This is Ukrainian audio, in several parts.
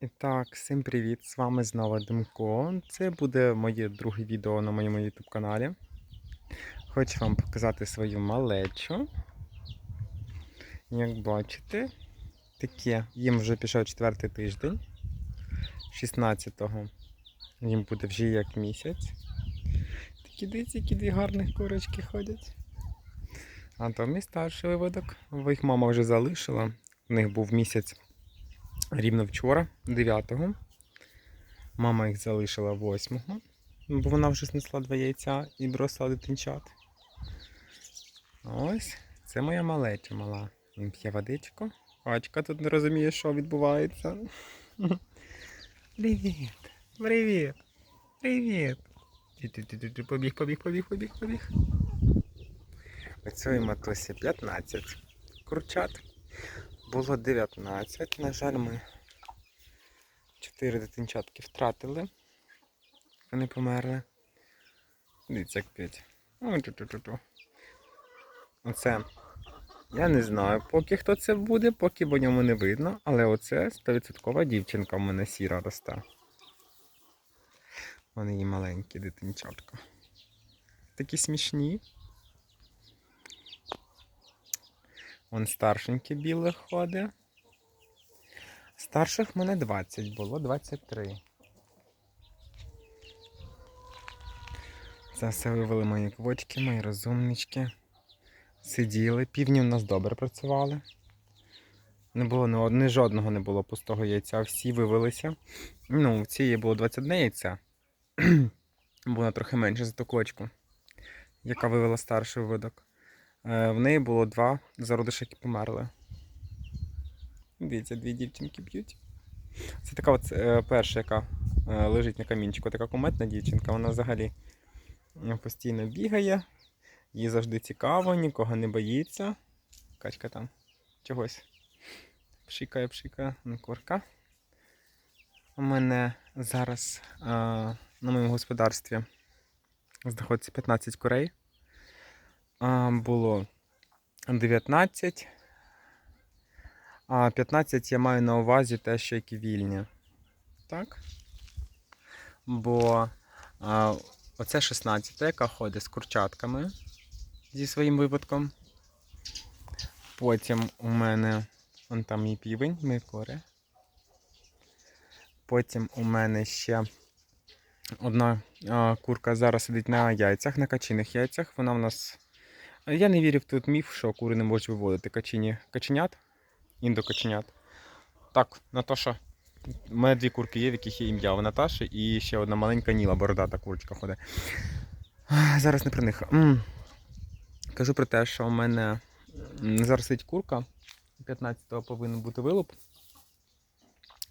І так, всім привіт! З вами знову Демко. Це буде моє друге відео на моєму YouTube каналі. Хочу вам показати свою малечу. Як бачите, таке, їм вже пішов четвертий тиждень. 16-го їм буде вже як місяць. Такі дивіться, які дві гарних курочки ходять. А то мій старший виводок. Їх мама вже залишила. У них був місяць рівно вчора, 9-го. Мама їх залишила 8-го, бо вона вже знесла два яйця і бросила дитинчат. Ось, це моя малеча мала. Він п'є водичку. Бачка тут не розуміє, що відбувається. Привіт! Привіт! Привіт! Побіг, побіг, побіг, побіг, побіг. Оцій матусі 15 курчат. Було 19. На жаль, ми 4 дитинчатки втратили. Вони померли. Дивіться, як п'ять. Оце. Я не знаю, поки хто це буде, поки по ньому не видно, але оце 100% дівчинка в мене сіра росте. Вони її маленькі дитинчатка. Такі смішні. Вон старшеньке біле ходить. Старших в мене 20 було, 23. Це все вивели мої квочки, мої розумнички. Сиділи. Півні у нас добре працювали. Не було ні одне, жодного не було пустого яйця, всі вивелися. Ну, в цієї було 21 яйця. було трохи менше за ту квочку, яка вивела старший виводок. Е, В неї було два зародиші, які померли. Дивіться, дві дівчинки б'ють. Це така от е, перша, яка е, лежить на камінчику, така куметна дівчинка. Вона взагалі постійно бігає, їй завжди цікаво, нікого не боїться. Качка там чогось пшикає, пшикає, ну, курка. У мене зараз е, на моєму господарстві знаходиться 15 курей. Було 19. А 15 я маю на увазі те, що які вільні. Так? Бо а, оце 16, яка ходить з курчатками зі своїм випадком. Потім у мене вон там мій півень, мій кори. Потім у мене ще одна а, курка зараз сидить на яйцях, на качиних яйцях. Вона в нас. Я не вірю в тут міф, що кури не можуть виводити качині каченят, індокаченят. Так, Наташа. У мене дві курки є, в яких є ім'я у Наташі, і ще одна маленька ніла, бородата курочка ходить. Зараз не про них. Кажу про те, що у мене зараз сидить курка. 15-го повинен бути вилуп.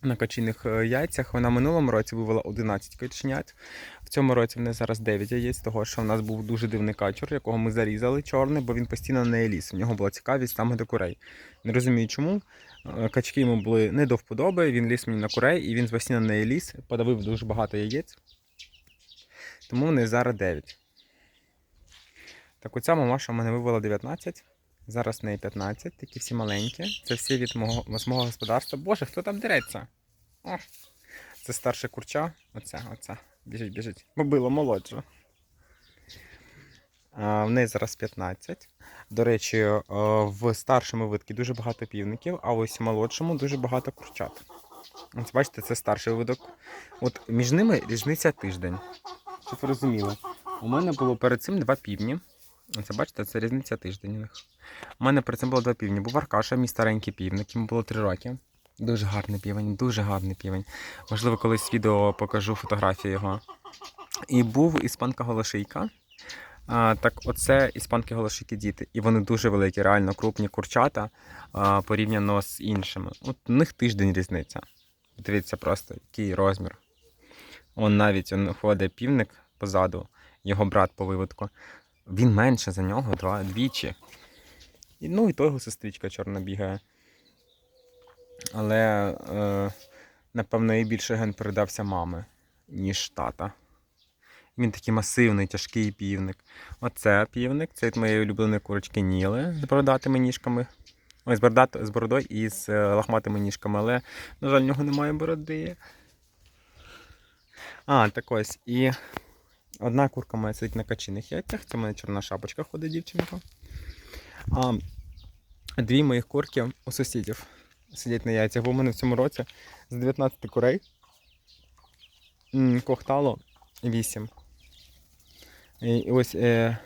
На качиних е, яйцях. Вона минулому році вивела 11 каченят. В цьому році в неї зараз 9 яєць, того що в нас був дуже дивний качур, якого ми зарізали чорний, бо він постійно на неї ліз. У нього була цікавість саме до курей. Не розумію чому. Е, Качки йому були не до вподоби, він ліз мені на курей і він постійно на неї ліз, подавив дуже багато яєць. Тому в неї зараз 9. Так оця мамаша в мене вивела 19. Зараз в неї 15, такі всі маленькі. Це всі від мого, мого господарства. Боже, хто там дереться? Це старше курча. Оце, оце. Біжить, біжить. Побило молодшу. А, в неї зараз 15. До речі, е, в старшому видці дуже багато півників, а ось в молодшому дуже багато курчат. Ось бачите, це старший видок. От між ними різниця тиждень. Щоб ви розуміли. У мене було перед цим два півні. Це бачите, це різниця тиждень у них. У мене перед цим було два півні. Був Аркаша, мій старенький півник, йому було три роки. Дуже гарний півень, дуже гарний півень. Можливо, колись відео покажу фотографію його. І був іспанка голошийка. А, так, оце іспанки голошийки діти. І вони дуже великі, реально крупні курчата а, порівняно з іншими. От у них тиждень різниця. Дивіться просто, який розмір. Он навіть он ходить півник позаду, його брат по виводку. Він менше за нього два, двічі. І, ну і той його сестричка чорна бігає. Але, е, напевно, і більше ген передався мами, ніж тата. Він такий масивний, тяжкий півник. Оце півник, це від моєї улюбленої курочки Ніли з бородатими ніжками. Ой, з, бордато, з бородою і з е, лохматими ніжками, але, на жаль, в нього немає бороди. А, так ось. І одна курка моя сидить на качиних яйцях. Це в мене чорна шапочка ходить дівчинка. А дві моїх курки у сусідів сидять на яйцях, бо в мене в цьому році з 19 курей кохтало 8. І ось е,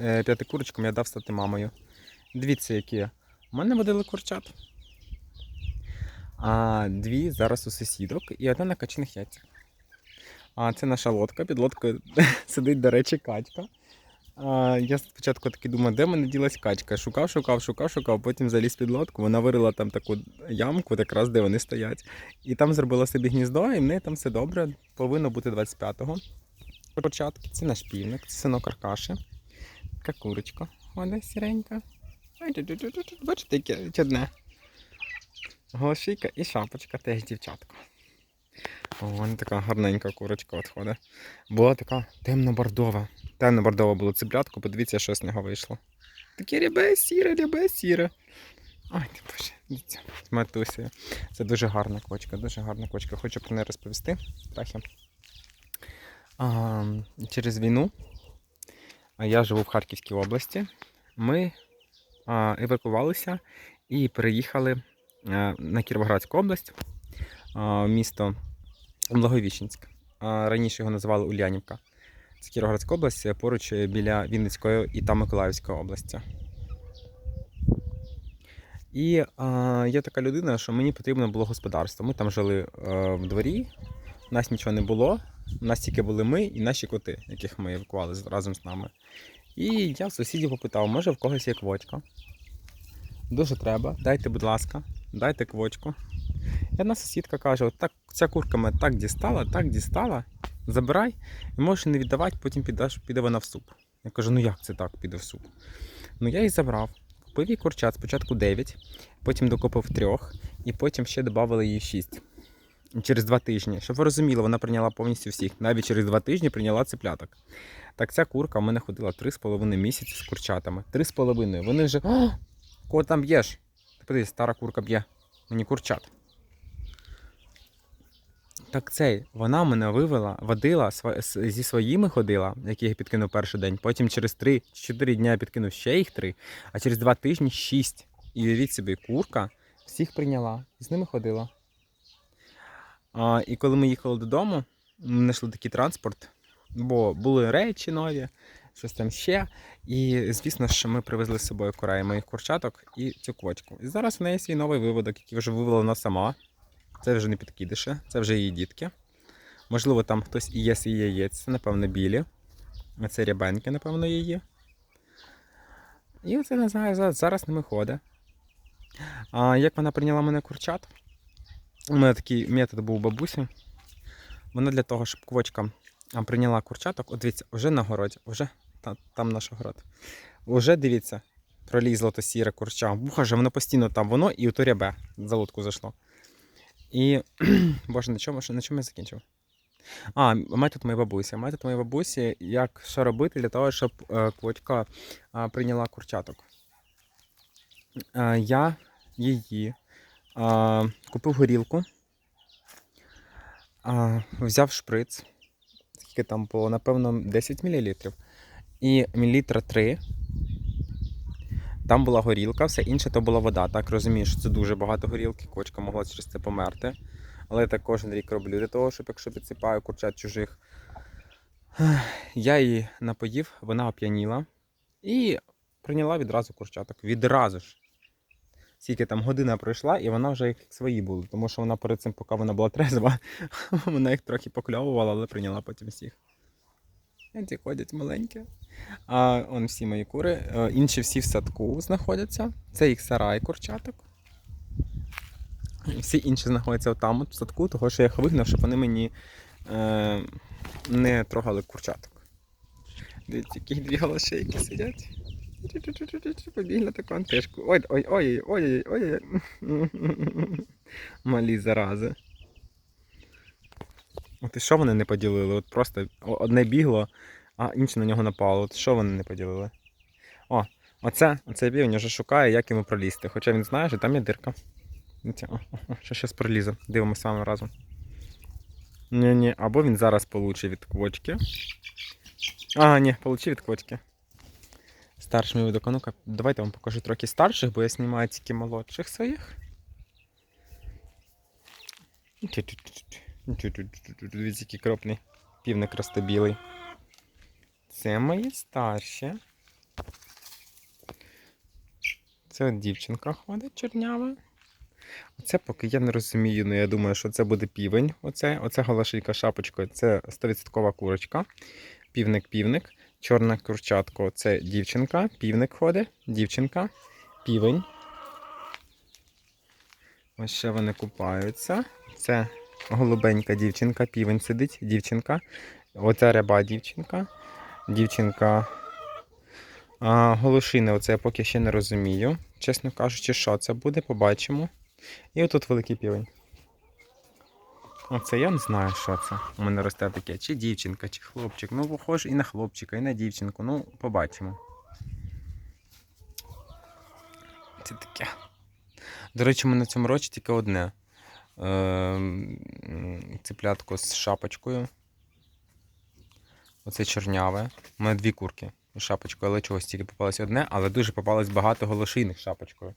е, п'яти курочкам я дав стати мамою. Дивіться, які. У мене водили курчат. А дві зараз у сусідок і одна на качених яйцях. А це наша лодка. Під лодкою сидить, до речі, качка. Я спочатку таки думав, де мене ділась качка. Шукав, шукав, шукав, шукав, потім заліз під лодку. Вона вирила там таку ямку, якраз де вони стоять. І там зробила собі гніздо, і в неї там все добре. Повинно бути 25-го. Початки. Це наш півник, це синок Аркаші. Така курочка. Ходить сіренька. Бачите, яке чадне. Голошийка і шапочка теж дівчатка. О, вона така гарненька курочка от ходить. Була така темно-бордова. Темно-бордова була цеплятка, подивіться, що з нього вийшло. Таке рябе сіре, рябе сіре. Ой, ти боже, дивіться, з матусею. Це дуже гарна кочка, дуже гарна кочка. Хочу про неї розповісти трохи. А, через війну я живу в Харківській області. Ми а, евакувалися і переїхали на Кіровоградську область, а, місто Благовіщенськ. А, раніше його називали Ульянівка. Це Кіровоградська область поруч е, біля Вінницької і та Миколаївської області. І а, я така людина, що мені потрібно було господарство. Ми там жили е, в дворі, у нас нічого не було. У нас тільки були ми і наші коти, яких ми евакували разом з нами. І я в сусідів попитав, може в когось є квочка. Дуже треба, дайте, будь ласка, дайте квочку. І одна сусідка каже: так, ця курка мене так дістала, так дістала, забирай і можеш не віддавати, потім підеш, піде вона в суп. Я кажу, ну як це так піде в суп? Ну я її забрав. Купив їй курчат, спочатку 9, потім докупив трьох, і потім ще додали їй 6. Через два тижні. Щоб ви розуміли, вона прийняла повністю всіх. Навіть через два тижні прийняла цепляток. Так ця курка в мене ходила 3,5 місяці з курчатами. 3,5. Вони вже. О, кого там б'єш? Ти подивись, стара курка б'є. Мені курчат. Так цей, вона мене вивела, водила зі своїми ходила, яких я підкинув перший день. Потім через 3-4 дня я підкинув ще їх 3, а через 2 тижні 6. І уявіть собі, курка всіх прийняла і з ними ходила. А, і коли ми їхали додому, ми знайшли такий транспорт, бо були речі нові, щось там ще. І звісно, що ми привезли з собою курей моїх курчаток і цю квочку. І зараз в неї свій новий виводок, який вже вивела вона сама. Це вже не підкидиші, це вже її дітки. Можливо, там хтось і є свій яєць, напевно, білі. Це рябеньки, напевно, її. І оце не знаю, зараз ними ходить. А як вона прийняла мене курчат? У мене такий метод був у бабусі. Вона для того, щоб квочка прийняла курчаток, от дивіться, вже на городі, вже та, там наш город. Уже дивіться, пролізло то сіре курча. Боже, воно постійно там, воно і ото рябе за лутку зайшло. І, боже, на чому, на чому я закінчив? А, метод моєї бабусі. Метод моєї бабусі, як що робити для того, щоб е, квочка прийняла курчаток. Е, я її купив горілку, взяв шприц, скільки там було, напевно, 10 мл. І мілілітра 3. Там була горілка, все інше то була вода. Так розумію, що це дуже багато горілки, кочка могла через це померти. Але я так кожен рік роблю для того, щоб якщо підсипаю курчат чужих, я її напоїв, вона оп'яніла і прийняла відразу курчаток. Відразу ж скільки там година пройшла, і вона вже як свої були, тому що вона перед цим, поки вона була трезва, вона їх трохи покльовувала, але прийняла потім всіх. Ці ходять маленькі. А он всі мої кури. Е, Інші всі в садку знаходяться. Це їх сарай курчаток. Всі інші знаходяться там от в садку, того що я їх вигнав, щоб вони мені е, не трогали курчаток. Дивіться, які дві голошейки сидять. Побігли таку антишку. Ой, ой, ой, ой, ой, ой. Малі зарази. От і що вони не поділили? От просто одне бігло, а інше на нього напало. От що вони не поділили? О, Оце, оцей півень вже шукає, як йому пролізти. Хоча він знає, що там є дирка. О, о, що зараз пролізе. Дивимося вами разом. Ні-ні, або він зараз получить від квочки. А, ні, получив від квочки. Старшими від оконука. Давайте вам покажу трохи старших, бо я знімаю тільки молодших своїх. Дивіться, який кропний півник розтобілий. Це мої старші. Це от дівчинка ходить чорнява. Оце поки я не розумію, але я думаю, що це буде півень. Оце, оце галашийка шапочкою, це 100% курочка. Півник-півник. Чорне курчатко це дівчинка. Півник ходить, дівчинка, півень. Ось ще вони купаються. Це голубенька дівчинка, півень сидить, дівчинка. Оце ряба дівчинка. Дівчинка. А, голошини, оце я поки ще не розумію. Чесно кажучи, що це буде, побачимо. І отут великий півень. Оце я не знаю, що це. У мене росте таке. Чи дівчинка, чи хлопчик. Ну, похоже і на хлопчика, і на дівчинку. Ну, побачимо. Це таке. До речі, мене в цьому році тільки одне. Ем, Циплятко з шапочкою. Оце чорняве. У мене дві курки з шапочкою, але чогось тільки попалось одне, але дуже попалось багато голошийних шапочкою.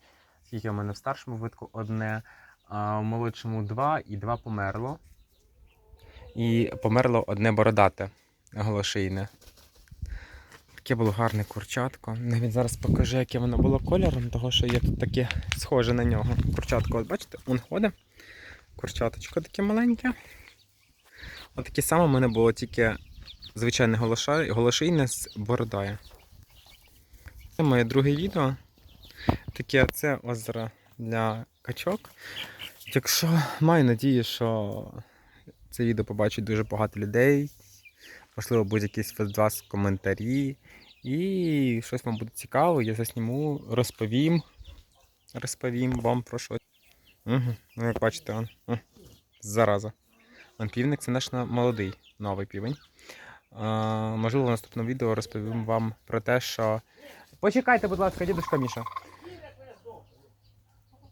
Скільки у мене в старшому витку одне, а в молодшому два, і два померло. І померло одне бородате голошийне. Таке було гарне курчатко. Навіть зараз покажу, яке воно було кольором, того що є тут таке схоже на нього. Курчатко, от бачите, он ходить. Курчаточко таке маленьке. От саме в мене було тільки звичайне голошийне з бородою. Це моє друге відео. Таке це озеро для качок. Якщо маю надію, що це відео побачить дуже багато людей, можливо, будуть якісь від вас коментарі. І щось вам буде цікаво, я засніму, розповім. Розповім вам про щось. Угу. Як бачите, он, зараза. Он півник це наш молодий новий півень. Можливо, в наступному відео розповім вам про те, що. Почекайте, будь ласка, дідушка Міша.